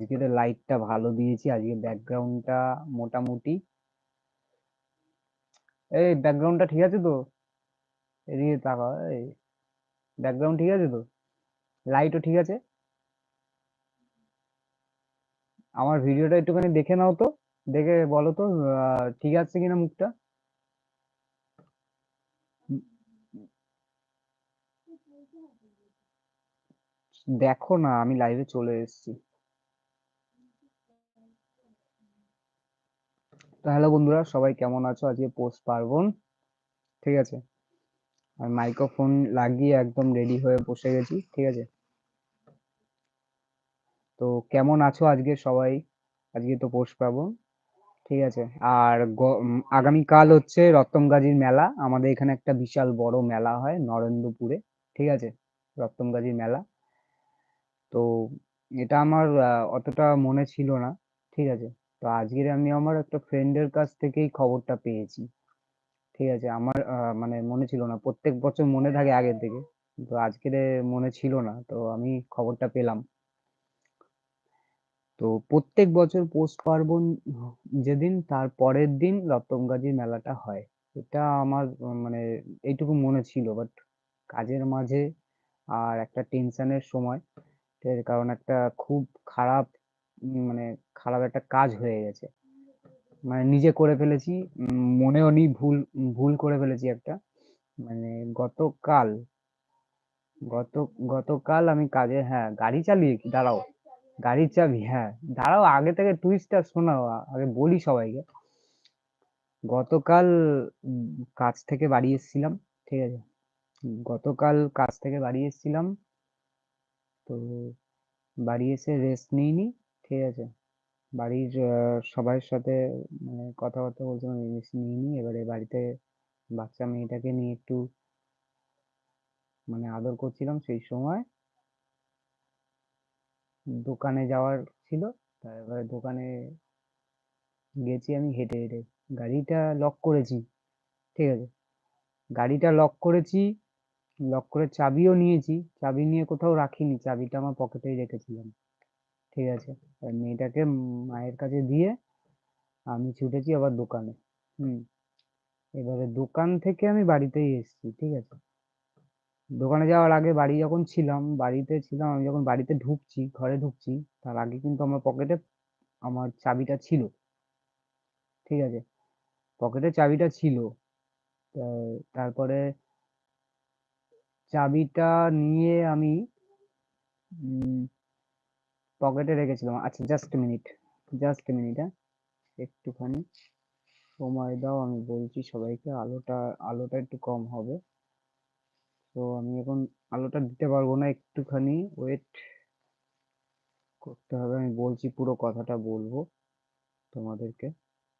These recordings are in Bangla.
আজকের লাইটটা ভালো দিয়েছি। আজকে ব্যাকগ্রাউন্ডটা মোটামুটি। এই ব্যাকগ্রাউন্ডটা ঠিক আছে তো? এদিকে তাকা এই ব্যাকগ্রাউন্ড ঠিক আছে তো? লাইটও ঠিক আছে? আমার ভিডিওটা একটুখানি দেখে নাও তো। দেখে বলো তো ঠিক আছে কিনা মুখটা? দেখো না, আমি লাইভে চলে এসেছি। হ্যালো বন্ধুরা সবাই কেমন আছো? আজকে পোস্ট পার্বণ। ঠিক আছে? আমি মাইক্রোফোন লাগিয়ে একদম রেডি হয়ে বসে গেছি, ঠিক আছে? তো কেমন আছো আজকে সবাই? আজকে তো পৌষ পার্বণ, ঠিক আছে? আর আগামীকাল হচ্ছে রত্তমগাজির মেলা। আমাদের এখানে একটা বিশাল বড় মেলা হয় নরেন্দ্রপুরে, ঠিক আছে? রত্তমগাজির মেলা। তো এটা আমার অতটা মনে ছিল না, ঠিক আছে? তো আজকের আমি আমার একটা ফ্রেন্ডের কাছ থেকেই খবরটা পেয়েছি। ঠিক আছে? আমার মানে মনে ছিল না। প্রত্যেক বছর মনে থাকে আগের থেকে তো আজকের মনে ছিল না। তো আমি খবরটা পেলাম। তো প্রত্যেক বছর পৌষ পার্বণ যেদিন তার পরের দিন রতনগাজীর মেলাটা হয়। এটা আমার মানে এইটুকু মনে ছিল। বাট কাজের মাঝে আর একটা টেনশনের সময়। আছে কারণ একটা খুব খারাপ মানে খারাপ একটা কাজ হয়ে গেছে। মানে নিজে করে ফেলেছি মনেও নি ভুল ভুল করে ফেলেছি একটা। মানে গতকাল, গত, গতকাল আমি কাজে হ্যাঁ গাড়ি চালিয়ে দাঁড়াও গাড়ির চাবি হ্যাঁ দাঁড়াও, আগে থেকে টুইস্টটা শোনাও, আগে বলি সবাইকে। গতকাল কাজ থেকে বাড়ি এসেছিলাম, ঠিক আছে? গতকাল কাজ থেকে বাড়ি এসেছিলাম, তো বাড়ি এসে রেস্ট নিইনি। ঠিক আছে। বাড়ির সবার সাথে মানে কথাবার্তা বলছিলাম রেস্ট নিইনি এবারে বাড়িতে বাচ্চা মেয়েটাকে নিয়ে একটু মানে আদর করছিলাম সেই সময়। দোকানে যাওয়ার ছিল তারপরে দোকানে গেছি আমি হেঁটে হেঁটে। গাড়িটা লক করেছি, ঠিক আছে। গাড়িটা লক করেছি লক করে চাবিও নিয়েছি। চাবি নিয়ে কোথাও রাখিনি, চাবিটা আমার পকেটেই রেখেছিলাম। ঠিক আছে। আর মেয়েটাকে মায়ের কাছে দিয়ে আমি ছুটেছি আবার দোকানে। হুম। এবারে দোকান থেকে আমি বাড়িতেই এসেছি, ঠিক আছে। দোকানে যাওয়ার আগে বাড়ি যখন ছিলাম, বাড়িতে ছিলাম, আমি যখন বাড়িতে ঢুকছি, ঘরে ঢুকছি, তার আগে কিন্তু আমার পকেটে আমার চাবিটা ছিল। ঠিক আছে। পকেটে চাবিটা ছিল। তারপরে চাবিটা নিয়ে আমি পকেটে রেখেছিলাম। আচ্ছা জাস্ট মিনিট জাস্ট মিনিট হ্যাঁ? একটুখানি সময় দাও, আমি বলছি সবাইকে, আলোটা আলোটা একটু কম হবে। তো আমি এখন আলোটা দিতে পারব না, একটুখানি ওয়েট করতে হবে। আমি বলছি পুরো কথাটা বলব তোমাদেরকে,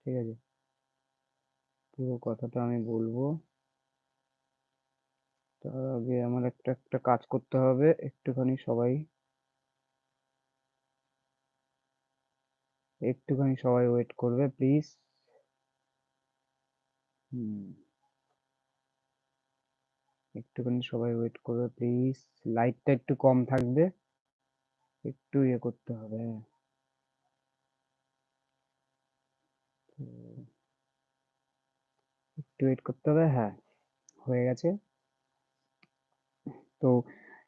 ঠিক আছে? পুরো কথাটা আমি বলব। তার আগে আমার একটা একটা কাজ করতে হবে, একটুখানি সবাই একটুখানি সবাই ওয়েট করবে প্লিজ হুম। একটুখানি সবাই ওয়েট করবে প্লিজ লাইটটা একটু কম থাকবে, একটু ইয়ে করতে হবে হ্যাঁ। একটু ওয়েট করতে হবে হ্যাঁ হয়ে গেছে। তো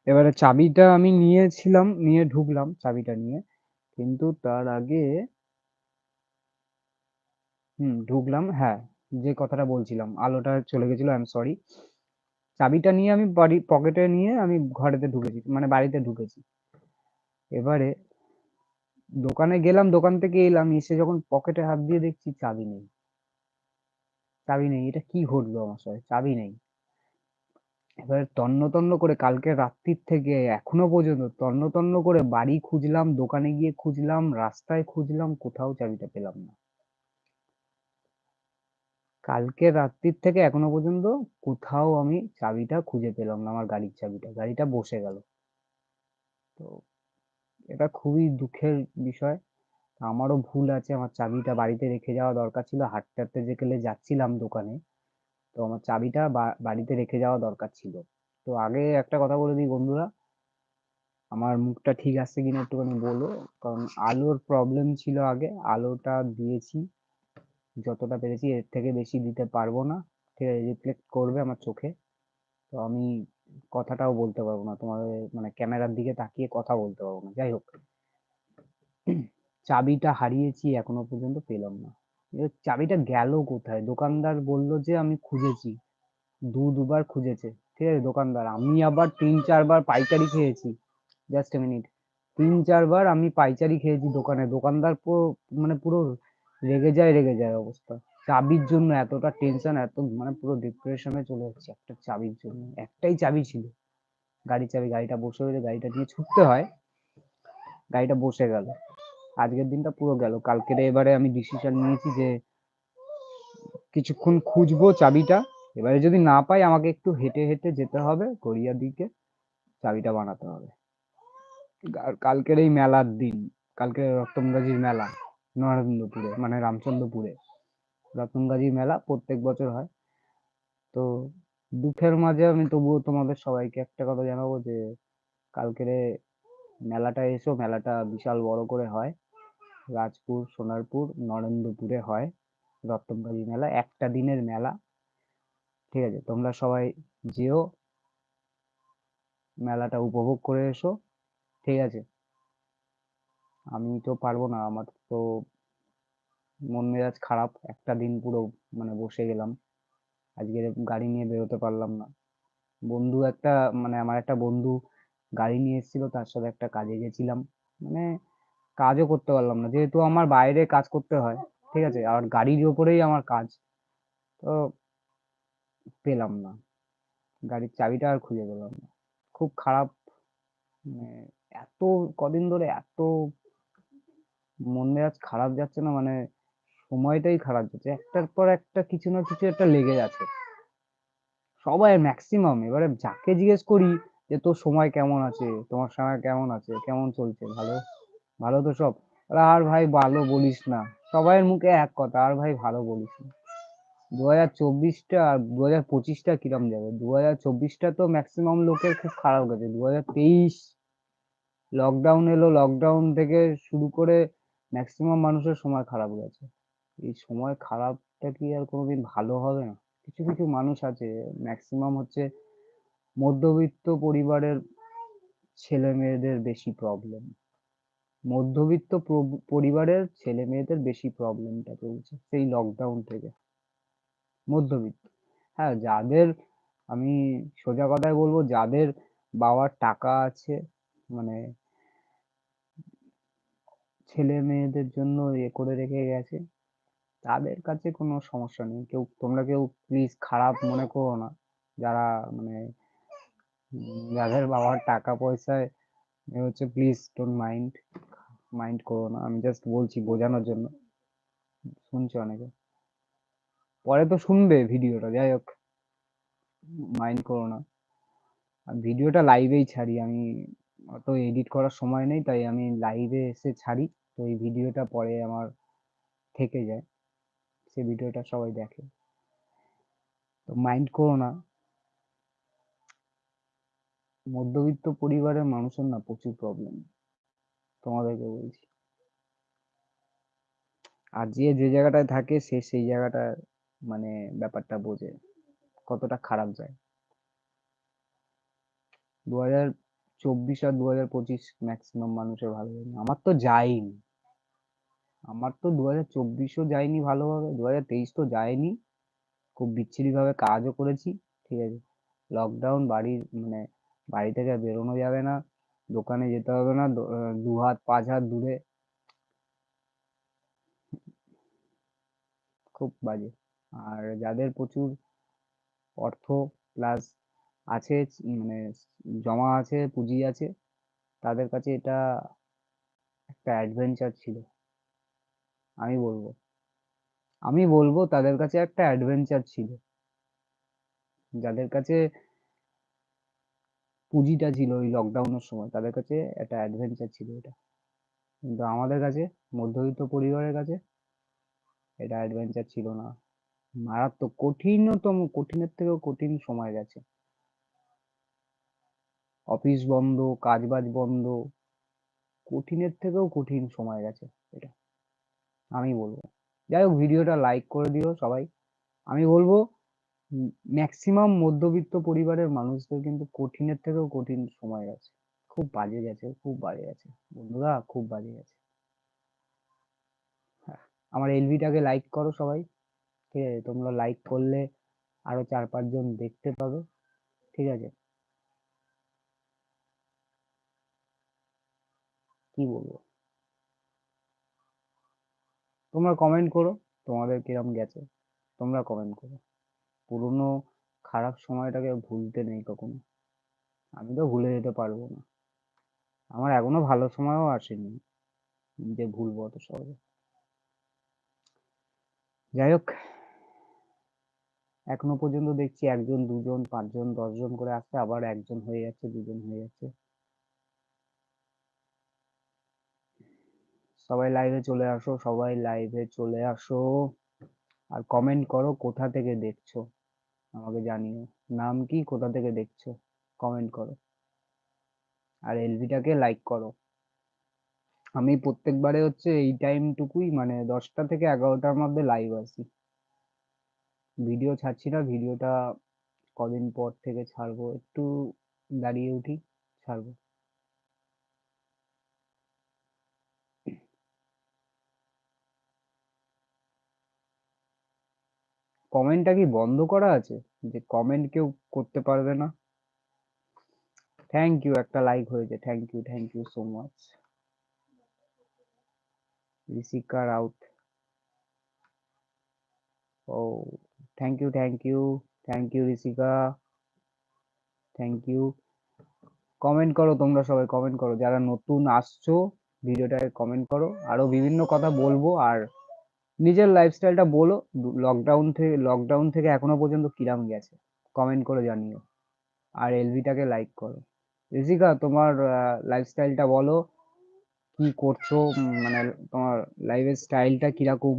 এবারে চাবিটা আমি নিয়েছিলাম, নিয়ে ঢুকলাম চাবিটা নিয়ে, কিন্তু তার আগে হুম, ঢুকলাম হ্যাঁ যে কথাটা বলছিলাম, আলোটা চলে গেছিল আই এম সরি চাবিটা নিয়ে আমি বাড়ি পকেটে নিয়ে আমি ঘরেতে ঢুকেছি মানে বাড়িতে ঢুকেছি। এবারে দোকানে গেলাম, দোকান থেকে এলাম, এসে যখন পকেটে হাত দিয়ে দেখছি চাবি নেই। চাবি নেই, এটা কি ঘটলো আমার সাথে? চাবি নেই। এবার তন্ন তন্ন করে, কালকে রাত্রির থেকে, এখনও পর্যন্ত তন্ন তন্ন করে বাড়ি খুঁজলাম, দোকানে গিয়ে খুঁজলাম, রাস্তায় খুঁজলাম, কোথাও চাবিটা পেলাম না। কালকে রাত্রির থেকে এখনও পর্যন্ত কোথাও আমি চাবিটা খুঁজে পেলাম না, আমার গাড়ির চাবিটা। গাড়িটা বসে গেল। তো এটা খুবই দুঃখের বিষয়। আমারও ভুল আছে, আমার চাবিটা বাড়িতে রেখে যাওয়া দরকার ছিল, হাঁটতে হাঁটতে যে গেলে যাচ্ছিলাম দোকানে, তো আমার চাবিটা বাড়িতে রেখে যাওয়া দরকার ছিল। তো আগে একটা কথা বলে দিই বন্ধুরা, আমার মুখটা ঠিক আসছে কিনা একটুখানি বলো, কারণ আলোর প্রবলেম ছিল আগে, আলোটা দিয়েছি। যতটা পেরেছি এর থেকে বেশি দিতে পারব না। ঠিক আছে রিফ্লেক্ট করবে আমার চোখে। তো আমি কথাটাও বলতে পারব না, তোমাদের মানে ক্যামেরার দিকে তাকিয়ে কথা বলতে পারব না। যাই হোক। চাবিটা হারিয়েছি, এখনও পর্যন্ত পেলাম না। চাবিটা গেল কোথায়? দোকানদার বলল যে আমি খুঁজেছি। দু, দুবার খুঁজেছে। ঠিক আছে, দোকানদার। আমি আবার তিন, চারবার পাইকারি খেয়েছি। জাস্ট এ মিনিট তিন, চারবার আমি পাইকারি খেয়েছি দোকানে। দোকানদার পুরো মানে পুরো রেগে যায় রেগে যায় অবস্থা। চাবির জন্য এতটা টেনশন এত মানে পুরো ডিপ্রেশনে চলে যাচ্ছে একটা চাবির জন্য। একটাই চাবি ছিল। গাড়ির চাবি, গাড়িটা বসে রয়েছে গাড়িটা নিয়ে ছুটতে হয়। গাড়িটা বসে গেল। আজকের দিনটা পুরো গেল। কালকের এবারে আমি ডিসিশন নিয়েছি যে কিছুক্ষণ খুঁজবো চাবিটা। এবারে যদি না পাই, আমাকে একটু হেঁটে হেঁটে যেতে হবে গড়িয়ার দিকে। চাবিটা বানাতে হবে। কালকের এই মেলার দিন কালকে রক্তমগাজির মেলা। নরেন্দ্রপুরে মানে রামচন্দ্রপুরে। রতনগাজী মেলা প্রত্যেক বছর হয়। তো দুঃখের মাঝে আমি তবুও তোমাদের সবাইকে একটা কথা জানাব যে, কালকের মেলাটা এসো, মেলাটা বিশাল বড় করে হয়। রাজপুর, সোনারপুর, নরেন্দ্রপুরে হয় রক্তমগাজী মেলা। একটা দিনের মেলা। ঠিক আছে, তোমরা সবাই যেও, মেলাটা উপভোগ করে এসো। ঠিক আছে, আমি তো পারব না, আমার তো মন মেজাজ খারাপ, একটা দিন পুরো মানে বসে গেলাম। আজকে গাড়ি নিয়ে বেরোতে পারলাম না। বন্ধু একটা মানে আমার একটা বন্ধু গাড়ি নিয়ে এসেছিল, তার সাথে একটা কাজে গেছিলাম। মানে কাজও করতে পারলাম না, যেহেতু আমার বাইরে কাজ করতে হয়, ঠিক আছে? আর গাড়ির ওপরেই আমার কাজ, তো পেলাম না। গাড়ির চাবিটা আর খুঁজে পেলাম না। খুব খারাপ মানে এত, কদিন ধরে এত মন মেজাজ খারাপ যাচ্ছে না মানে সময়টাই খারাপ যাচ্ছে। একটার পর একটা কিছু না কিছু একটা লেগে যাচ্ছে। সবাই ম্যাক্সিমাম এবারে যাকে জিজ্ঞেস করি যে, তোর সময় কেমন আছে? তোমার সময় কেমন আছে? কেমন চলছে? ভালো? ভালো তো সব? আর ভাই ভালো বলিস না। সবাইয়ের মুখে এক কথা, আর ভাই ভালো বলিস না। দু হাজার চব্বিশটা আর দু হাজার পঁচিশটা কিরম যাবে? দু হাজার চব্বিশটা তো ম্যাক্সিমাম লোকের খুব খারাপ গেছে। দু হাজার তেইশ লকডাউন এলো লকডাউন থেকে শুরু করে ম্যাক্সিমাম মানুষের সময় খারাপ গেছে। এই সময় খারাপটা কি আর কোনোদিন ভালো হবে না? কিছু কিছু মানুষ আছে ম্যাক্সিমাম হচ্ছে মধ্যবিত্ত পরিবারের ছেলে মেয়েদের বেশি প্রবলেম মধ্যবিত্ত পরিবারের ছেলে মেয়েদের বেশি প্রবলেমটা চলছে সেই লকডাউন থেকে। মধ্যবিত্ত। হ্যাঁ যাদের, আমি সোজা কথায় বলব, যাদের বাবার টাকা আছে মানে ছেলে মেয়েদের জন্য ইয়ে করে রেখে গেছে। তাদের কাছে কোনো সমস্যা নেই। কেউ, তোমরা কেউ প্লিজ খারাপ মনে করো না। যারা মানে যাদের বাবার টাকা পয়সায় এ হচ্ছে প্লিজ ডোন্ট মাইন্ড মাইন্ড করো না। আমি জাস্ট বলছি বোঝানোর জন্য। শুনছে অনেকে? পরে তো শুনবে ভিডিওটা, যাই হোক। মাইন্ড করো না। ভিডিওটা লাইভেই ছাড়ি। আমি অত এডিট করার সময় নেই, তাই আমি লাইভে এসে ছাড়ি। তো এই ভিডিওটা পরে আমার থেকে যায়। সে ভিডিওটা সবাই দেখে। তো মাইন্ড করো না। মধ্যবিত্ত পরিবারের মানুষের না প্রচুর প্রবলেম তোমাদেরকে বলছি। আর যে যে জায়গাটায় থাকে, সে সেই জায়গাটা মানে ব্যাপারটা বোঝে। কতটা খারাপ যায়। দু হাজার চব্বিশ আর দু হাজার পঁচিশ ম্যাক্সিমাম মানুষের ভালো যায়নি আমার তো যায়নি আমার তো দু হাজার চব্বিশও যায়নি ভালোভাবে দু হাজার তেইশ তো যায়নি। খুব বিচ্ছিরি ভাবে কাজও করেছি, ঠিক আছে। লকডাউন বাড়ির মানে বাড়ি থেকে বেরোনো যাবে না, দোকানে যেতে হবে না, দু হাত পাঁচ হাত দূরে। খুব বাজে। আর যাদের প্রচুর অর্থ প্লাস আছে মানে জমা আছে, পুঁজি আছে, তাদের কাছে এটা একটা অ্যাডভেঞ্চার ছিল। আমি বলব। আমি বলব তাদের কাছে একটা অ্যাডভেঞ্চার ছিল। যাদের কাছে পুঁজিটা ছিল ওই লকডাউনের সময়, তাদের কাছে একটা অ্যাডভেঞ্চার ছিল এটা। কিন্তু আমাদের কাছে, মধ্যবিত্ত পরিবারের কাছে এটা অ্যাডভেঞ্চার ছিল না। মারাত্মক, কঠিনতম, কঠিনের থেকেও কঠিন সময় গেছে। অফিস বন্ধ, কাজবাজ বন্ধ, কঠিনের থেকেও কঠিন সময় গেছে এটা। আমি বলব। যাই হোক ভিডিওটা লাইক করে দিও সবাই। আমি বলব ম্যাক্সিমাম মধ্যবিত্ত পরিবারের মানুষদের কিন্তু কঠিনের থেকেও কঠিন সময় গেছে খুব বাজে গেছে খুব বাজে গেছে। বন্ধুরা খুব বাজে গেছে। হ্যাঁ, আমার এলভিটাকে লাইক করো সবাই। ঠিক আছে তোমরা লাইক করলে আরও চার পাঁচজন দেখতে পাবে। ঠিক আছে? কি বলব? তোমরা কমেন্ট করো, তোমাদের কিরম গেছে? তোমরা কমেন্ট করো। পুরনো খারাপ সময়টাকে ভুলতে নেই কখনো। আমি তো ভুলে যেতে পারব না। আমার এখনও ভালো সময়ও আসেনি যে ভুলবো অত সহজে। যাই হোক, এখনও পর্যন্ত দেখছি একজন, দুজন, পাঁচজন, দশজন করে আসছে, আবার একজন হয়ে যাচ্ছে, দুজন হয়ে যাচ্ছে। সবাই লাইভে চলে আসো, সবাই লাইভে চলে আসো। আর কমেন্ট করো কোথা থেকে দেখছ, আমাকে জানিও। নাম কি, কোথা থেকে দেখছ কমেন্ট করো। আর এলভিটাকে লাইক করো। আমি প্রত্যেকবারে হচ্ছে এই টাইমটুকুই মানে দশটা থেকে এগারোটার মধ্যে লাইভ আসি। ভিডিও ছাড়ছি না ভিডিওটা কদিন পর থেকে ছাড়বো, একটু দাঁড়িয়ে উঠি, ছাড়বো। কমেন্টটা কি বন্ধ করা আছে? যে কমেন্ট কেউ করতে পারবে না? থ্যাংক ইউ একটা লাইক হয়েছে। Thank you thank you so much Rishika Raut O thank you thank you thank you Rishika thank you comment করো তোমরা সবাই কমেন্ট করো। যারা নতুন আসছো, ভিডিওটায় কমেন্ট করো। আরও বিভিন্ন কথা বলব আর নিজের লাইফস্টাইলটা বলো লকডাউন থেকে লকডাউন থেকে এখনও পর্যন্ত কিরাম গেছে? কমেন্ট করে জানিও। আর এলভিটাকে লাইক করো। ঋষিকা তোমার লাইফস্টাইলটা বলো, কি করছ মানে তোমার লাইফের স্টাইলটা কীরকম?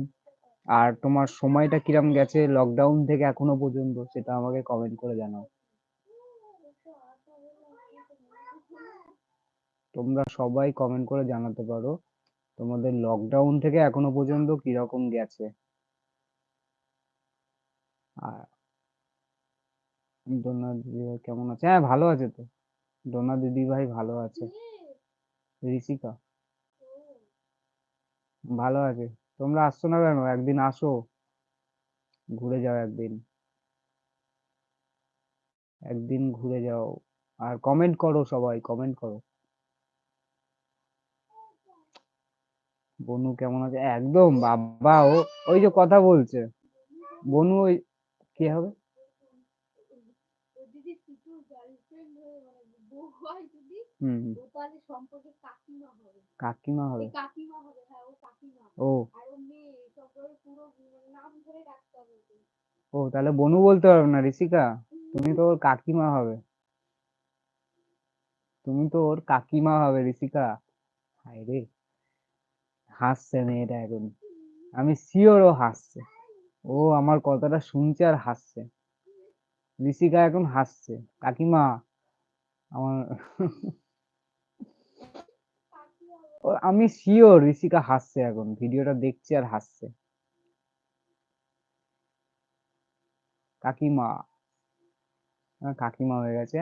আর তোমার সময়টা কিরম গেছে লকডাউন থেকে এখনও পর্যন্ত, সেটা আমাকে কমেন্ট করে জানাও। তোমরা সবাই কমেন্ট করে জানাতে পারো। তোমাদের লকডাউন থেকে এখনও পর্যন্ত কীরকম গেছে? আর ডোনা দিদি ভাই কেমন আছে? হ্যাঁ ভালো আছে তো। ডোনা দিদি ভাই ভালো আছে। ঋষিকা ভালো আছে। তোমরা আসছো না কেন? একদিন আসো। ঘুরে যাও একদিন। একদিন ঘুরে যাও। আর কমেন্ট করো সবাই কমেন্ট করো। বনু কেমন আছে? একদম, বাবা ও, ওই যে কথা বলছে। বনু ওই, কি হবে? কাকিমা হবে। ও। ও, তাহলে বনু বলতে পারবে না, ঋষিকা? তুমি তো ওর কাকিমা হবে। তুমি তো ওর কাকিমা হবে, ঋষিকা। হায় রে। হাসছে মেয়েটা এখন। আমি শিওর ও হাসছে। ও আমার কথাটা শুনছে আর হাসছে। ঋষিকা এখন হাসছে। কাকিমা, আমার আমি শিওর ঋষিকা হাসছে এখন। ভিডিওটা দেখছে আর হাসছে। কাকিমা কাকিমা হয়ে গেছে?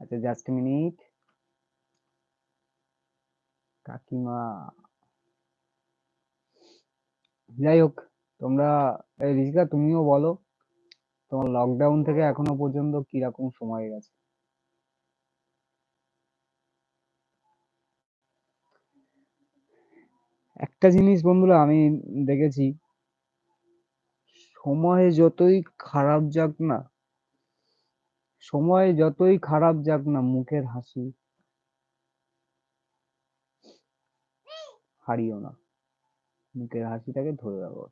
আচ্ছা জাস্ট মিনিট কাকিমা। যাই হোক তোমরা ঋষিকা তুমিও বলো, তোমার লকডাউন থেকে এখনও পর্যন্ত কীরকম সময় গেছে? একটা জিনিস বন্ধুরা, আমি দেখেছি, সময় যতই খারাপ যাক না, সময় যতই খারাপ যাক না, মুখের হাসি হারিও না। মুখের হাসিটাকে ধরে রাখো।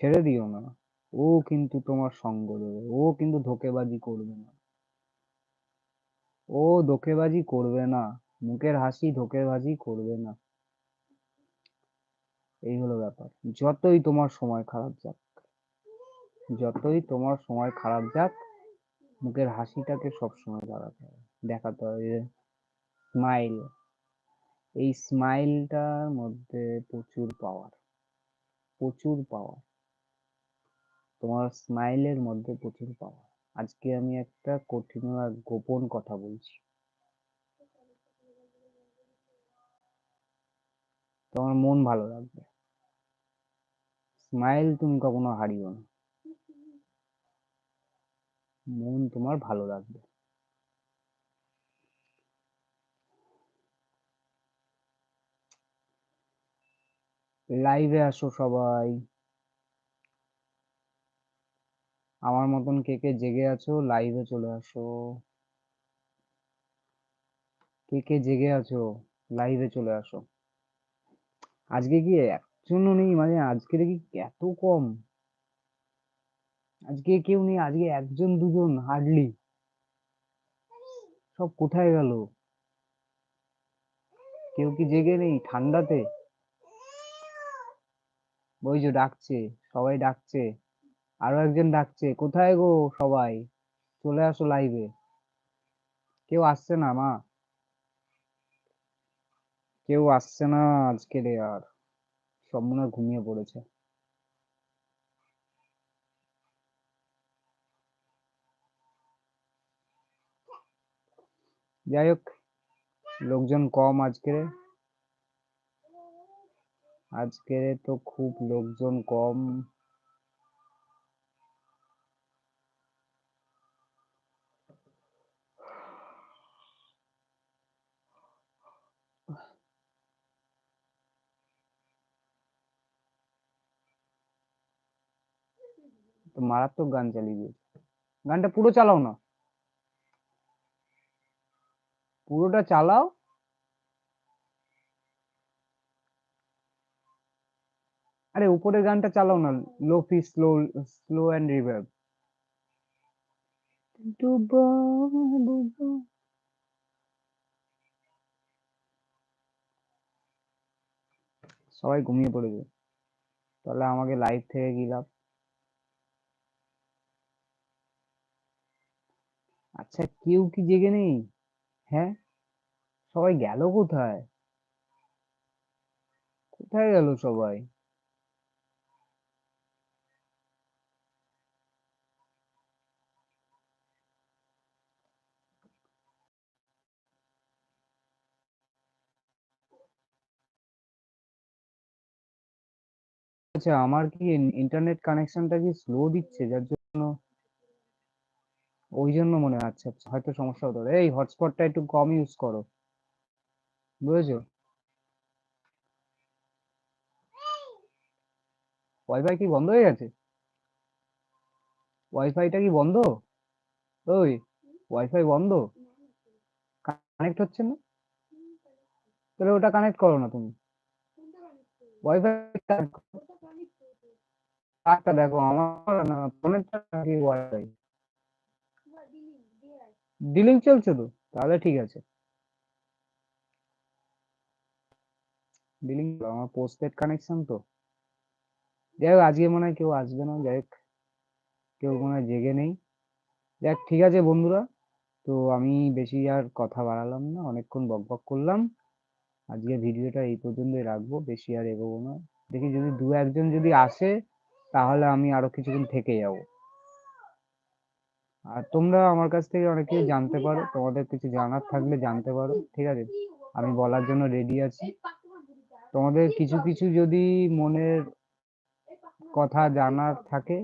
ছেড়ে দিও না। ও কিন্তু তোমার সঙ্গ দেবে। ও কিন্তু ধোকেবাজি করবে না। ও ধোকেবাজি করবে না। মুখের হাসি ধোকেবাজি করবে না। এই হলো ব্যাপার। যতই তোমার সময় খারাপ যাক, যতই তোমার সময় খারাপ যাক মুখের হাসিটাকে সবসময় লাগাতে হবে। দেখাতে হবে স্মাইল এই স্মাইলটার মধ্যে প্রচুর পাওয়ার প্রচুর পাওয়ার তোমার স্মাইলের মধ্যে প্রচুর পাওয়ার আজকে আমি একটা কঠিন আর গোপন কথা বলছি। তোমার মন ভালো রাখবে স্মাইল তুমি কখনো হারিও না। মন তোমার ভালো রাখবে লাইভে আসো সবাই। আমার মতন কে কে জেগে আছো লাইভে চলে আসো। কে কে জেগে আছো লাইভে চলে আসো। আজকে কি একজনও নেই? মানে আজকে কি এত কম। আজকে কেউ নেই, আজকে একজন দুজন হার্ডলি সব কোথায় গেল? কেউ কি জেগে নেই? ঠান্ডাতে? ওই যে ডাকছে, সবাই ডাকছে। আরও একজন ডাকছে, কোথায় গো সবাই? চলে আসো লাইভে কেউ আসছে না মা। কেউ আসছে না আজকে রে আর। সব মনে ঘুমিয়ে পড়েছে। যাই হোক, লোকজন কম আজকে আজকে তো খুব লোকজন কম। তো মারাত্মক গান চালিয়ে দিয়েছে। গানটা পুরো চালাও না। পুরোটা চালাও। আরে উপরের গানটা চালাও না lo fi slow slow and reverb সবাই ঘুমিয়ে পড়েছে। তাহলে আমাকে লাইভ থেকে লাভ? আচ্ছা কেউ কি জেগে নেই? হ্যাঁ? সবাই গেল কোথায়? কোথায় গেল সবাই? আচ্ছা আমার কি ইন্টারনেট কানেকশনটা কি স্লো দিচ্ছে? যার জন্য ওই জন্য মনে হয় আচ্ছা হয়তো সমস্যা হতে পারে। এই হটস্পটটা একটু কম ইউজ করো। বুঝেছ? ওয়াইফাই কি বন্ধ হয়ে গেছে? ওয়াইফাইটা কি বন্ধ? ওই ওয়াইফাই বন্ধ? কানেক্ট হচ্ছে না? তাহলে ওটা কানেক্ট করো না তুমি। ওয়াইফাই কার্ডটা দেখো, আমার না ওয়াইফাই ডিলিং চলছে তো? তাহলে ঠিক আছে। ডিলিং আমার পোস্টপেড কানেকশন তো। যাই হোক, আজকে মনে হয় কেউ আসবে না, যাই হোক। কেউ মনে হয় জেগে নেই। যাক, ঠিক আছে বন্ধুরা। তো আমি বেশি আর কথা বাড়ালাম না, অনেকক্ষণ বক বক করলাম। আজকে ভিডিওটা এই পর্যন্তই রাখব, বেশি আর এগোবো না। দেখি যদি দু একজন যদি আসে তাহলে আমি আরও কিছুদিন থেকে যাব। আর তোমরা আমার কাছ থেকে অনেক কিছু জানতে পারো, তোমাদের কিছু জানার থাকলে জানতে পারো, ঠিক আছে? আমি বলার জন্য রেডি আছি। তোমাদের কিছু কিছু যদি মনের কথা জানার থাকে,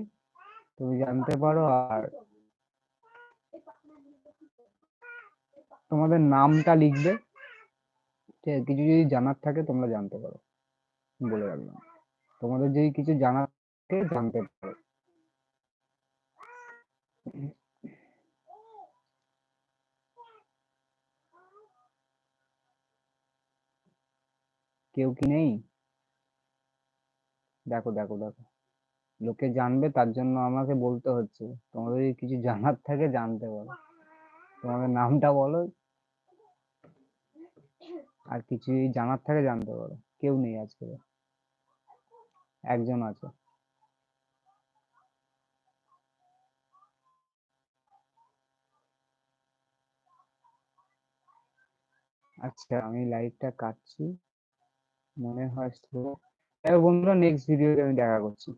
তুমি জানতে পারো। আর তোমাদের নামটা লিখবে কিছু যদি জানার থাকে, তোমরা জানতে পারো। বলে রাখলাম। তোমাদের যদি কিছু জানার থাকে জানতে পারো? কেউ কি নেই? দেখো দেখো দেখো। লোকে জানবে, তার জন্য আমাকে বলতে হচ্ছে। তোমাদের কিছু জানার থাকে, জানতে পারো। তোমাদের নামটা বলো। আর কিছু জানার থাকে, জানতে পারো। কেউ নেই আজকে। একজন আছে। আচ্ছা আমি লাইটটা কাটছি। মনে হয় স্লো। বন্ধুরা নেক্সট ভিডিওতে আমি দেখা করছি।